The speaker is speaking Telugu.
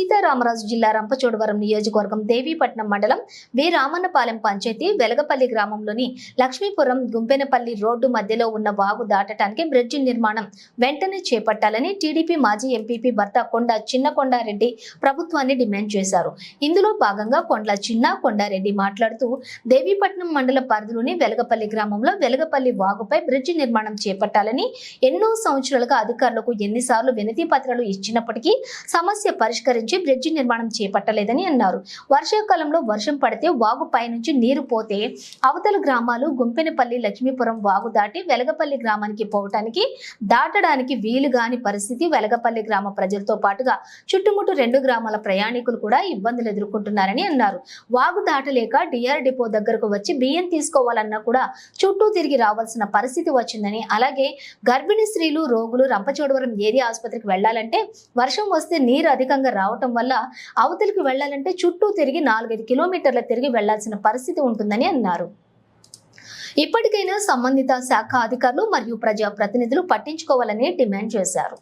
సీతారామరాజు జిల్లా రంపచోడవరం నియోజకవర్గం దేవీపట్నం మండలం వి రామన్నపాలెం పంచాయతీ వెలగపల్లి గ్రామంలోని లక్ష్మీపురం గుంపెనపల్లి రోడ్డు మధ్యలో ఉన్న వాగు దాటడానికి బ్రిడ్జి నిర్మాణం వెంటనే చేపట్టాలని టీడీపీ మాజీ ఎంపీపీ భర్త కొండ చిన్న కొండారెడ్డి ప్రభుత్వాన్ని డిమాండ్ చేశారు. ఇందులో భాగంగా కొండ్ల చిన్న కొండారెడ్డి మాట్లాడుతూ దేవీపట్నం మండల పరిధిలోని వెలగపల్లి గ్రామంలో వెలగపల్లి వాగుపై బ్రిడ్జి నిర్మాణం చేపట్టాలని ఎన్నో సంవత్సరాలుగా అధికారులకు ఎన్నిసార్లు వినతి పత్రాలు ఇచ్చినప్పటికీ సమస్య పరిష్కరించి బ్రిడ్జి నిర్మాణం చేపట్టలేదని అన్నారు. వర్షాకాలంలో వర్షం పడితే వాగు పైనుంచి నీరు పోతే అవతల గ్రామాలు గుంపెనపల్లి లక్ష్మీపురం వాగు దాటి వెలగపల్లి గ్రామానికి పోవటానికి దాటడానికి వీలుగాని పరిస్థితి వెలగపల్లి గ్రామ ప్రజలతో పాటుగా చుట్టుముట్టు రెండు గ్రామాల ప్రయాణికులు కూడా ఇబ్బందులు ఎదుర్కొంటున్నారని అన్నారు. వాగు దాటలేక డిఆర్ డిపో దగ్గరకు వచ్చి బియ్యం తీసుకోవాలన్నా కూడా చుట్టూ తిరిగి రావాల్సిన పరిస్థితి వచ్చిందని అలాగే గర్భిణీ స్త్రీలు రోగులు రంపచోడవరం ఏరియా ఆసుపత్రికి వెళ్ళాలంటే వర్షం వస్తే నీరు అధికంగా రావటం వల్ల అవతలికి వెళ్ళాలంటే చుట్టూ తిరిగి నాలుగైదు కిలోమీటర్ల తిరిగి వెళ్ళాల్సిన పరిస్థితి ఉంటుందని అన్నారు. ఇప్పటికైనా సంబంధిత శాఖ అధికారులు మరియు ప్రజా ప్రతినిధులు పట్టించుకోవాలని డిమాండ్ చేశారు.